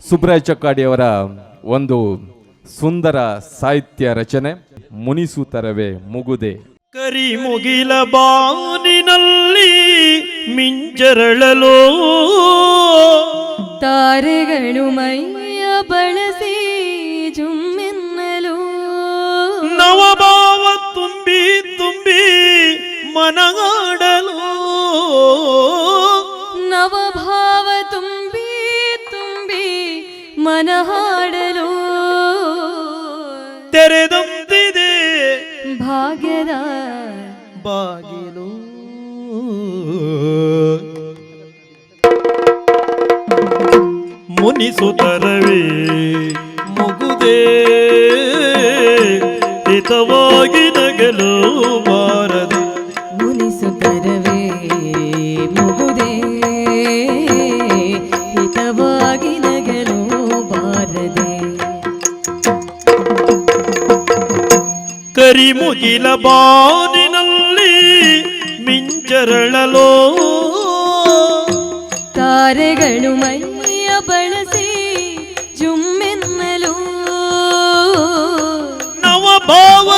ಸುಬ್ರಾಯ ಚಕ್ಕಾಡಿಯವರ ಒಂದು ಸುಂದರ ಸಾಹಿತ್ಯ ರಚನೆ ಮುನಿಸೂತರವೇ ಮುಗುದೆ. ಕರಿ ಮುಗಿಲ ಬಾನಿನಲ್ಲಿ ಮಿಂಚರಳಲೋ ತಾರೆಗಳು ಮೈಯ ಬಳಸಿ ಜುಮ್ಮೆನ್ನಲು. ನವಭಾವ ತುಂಬಿ ತುಂಬಿ ಮನಗಾಡಲು. ನವಭಾವ ತುಂಬಿ ಮನ ಹಾಡಲು ತೆರೆದಂತಿದೆ. ಭಾಗ್ಯದ ಬಾಗಿಲು. ಮುನಿಸುತ್ತರವೇ ಮುಗುದೇ. ಕರಿಮುಗಿಲ ಬಾನಿನಲ್ಲಿ ಮಿಂಚರಳಲೋ. ತಾರೆಗಳು ಮೈಯ ಬಳಸಿ ಜುಮ್ಮೆನ್ನಲು. ನವಭಾವ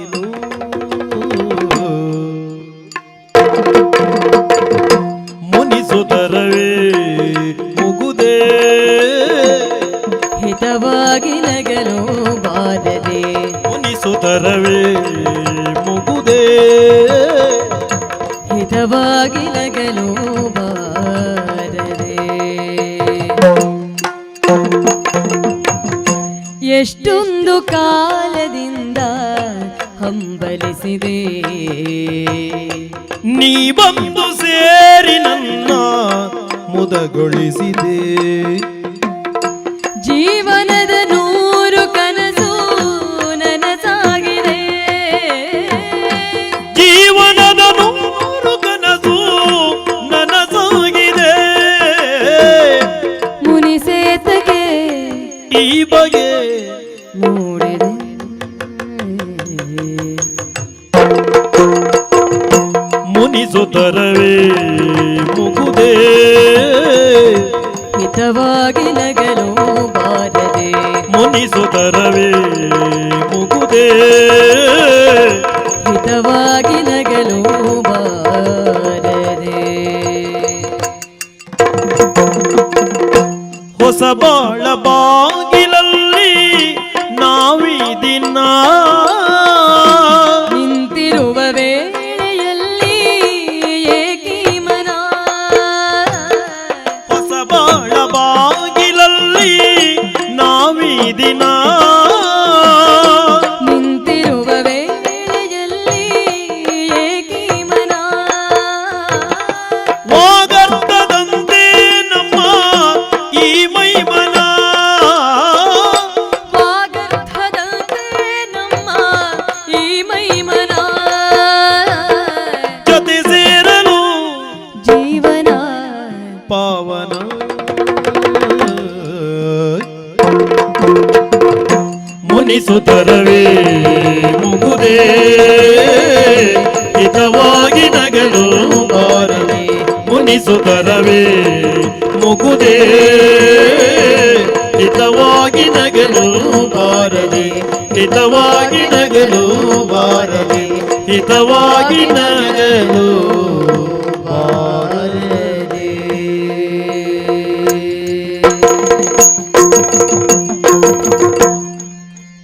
ಬಾಗಿಲು ಮುನಿಸುತ್ತರವೇ ಮುಗುದೇ? ಹಿತವಾಗಿ ನಗಲು ಬಾರದೆ ಮುನಿಸುತ್ತರವೇ ಮುಗುದೇ? ಹಿತವಾಗಿ ನಗಲು ಬಾರದೆ ಎಷ್ಟೊಂದು ಕಾಲದಿಂದ ಹಂಬಲಿಸಿದೆ ನೀ ಬಂದು ಸೇರಿ ನನ್ನ ಮುದಗೊಳಿಸಿದೆ. ಮುನಿಸುತ್ತರವೇ ಮುಗುದೇ. ಹಿತವಾಗಿ ನಗಲು ಬಾರದೆ. ಮುನಿಸುತ್ತರವೇ ಮುಗುದೇ. ಹಿತವಾಗಿ ನಗಲು ಬಾರದೆ. ಹೊಸ ಬಾಳ ಬಾಳ ಬಾಗಿಲಲ್ಲಿ ನಾವೀ ಮುನಿಸುತ್ತರವೇ ಮುಗುದೇ, ಹಿತವಾಗಿ ನಗಲು ಮಾರನೆ ಮುನಿಸುತ್ತರವೇ? ಮುಗುದೇ, ಹಿತವಾಗಿ ನಗಲು ಬಾರದೆ ಹಿತವಾಗಿ ನಗಲು ಬಾರದೆ ಹಿತವಾಗಿ ನಗಲು